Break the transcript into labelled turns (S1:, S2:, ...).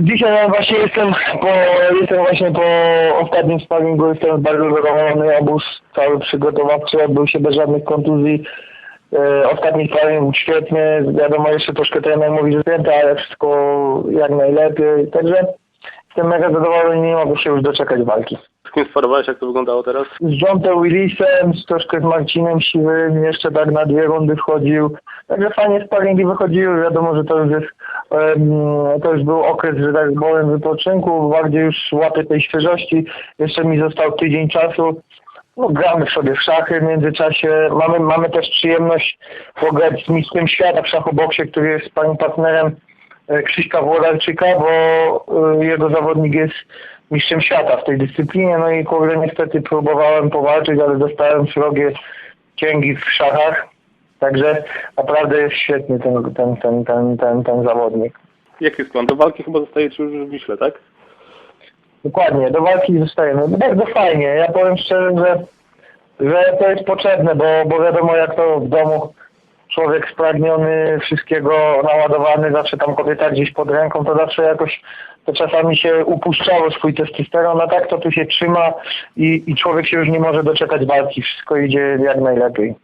S1: Dzisiaj ja właśnie jestem po, jestem właśnie po ostatnim sparingu, jestem bardzo zadowolony, obóz cały przygotowawczy odbył się bez żadnych kontuzji. E, Ostatni sparing był świetny, wiadomo jeszcze troszkę trener mówi, że święta, ale wszystko jak najlepiej, także jestem mega zadowolony i nie mogę się już doczekać walki.
S2: Z kim sparowałeś, jak to wyglądało teraz?
S1: z Johnem Willisem, z troszkę z Marcinem Siwym, jeszcze tak na dwie rundy wchodził. Także fajnie sparingi wychodziły, wiadomo, że to już jest, to już był okres, że tak powiem, wypoczynku, bardziej już łapie tej świeżości. Jeszcze mi został tydzień czasu. No, gramy sobie w szachy w międzyczasie. Mamy, mamy też przyjemność pograć z mistrzem świata w szachoboksie, który jest panem partnerem e, Krzyśka Włodarczyka, bo e, jego zawodnik jest mistrzem świata w tej dyscyplinie. No i kurde, niestety próbowałem powalczyć, ale dostałem srogie cięgi w szachach. Także naprawdę jest świetny ten, ten, ten, ten, ten, ten zawodnik.
S2: Jaki jest plan? Do walki chyba zostajecie już w Wiśle, tak?
S1: Dokładnie, do walki zostajemy. Bardzo fajnie. Ja powiem szczerze, że, że to jest potrzebne, bo, bo wiadomo jak to w domu człowiek spragniony, wszystkiego naładowany, zawsze tam kobieta gdzieś pod ręką, to zawsze jakoś to czasami się upuszczało swój testosteron, a tak to tu się trzyma i, i człowiek się już nie może doczekać walki. Wszystko idzie jak najlepiej.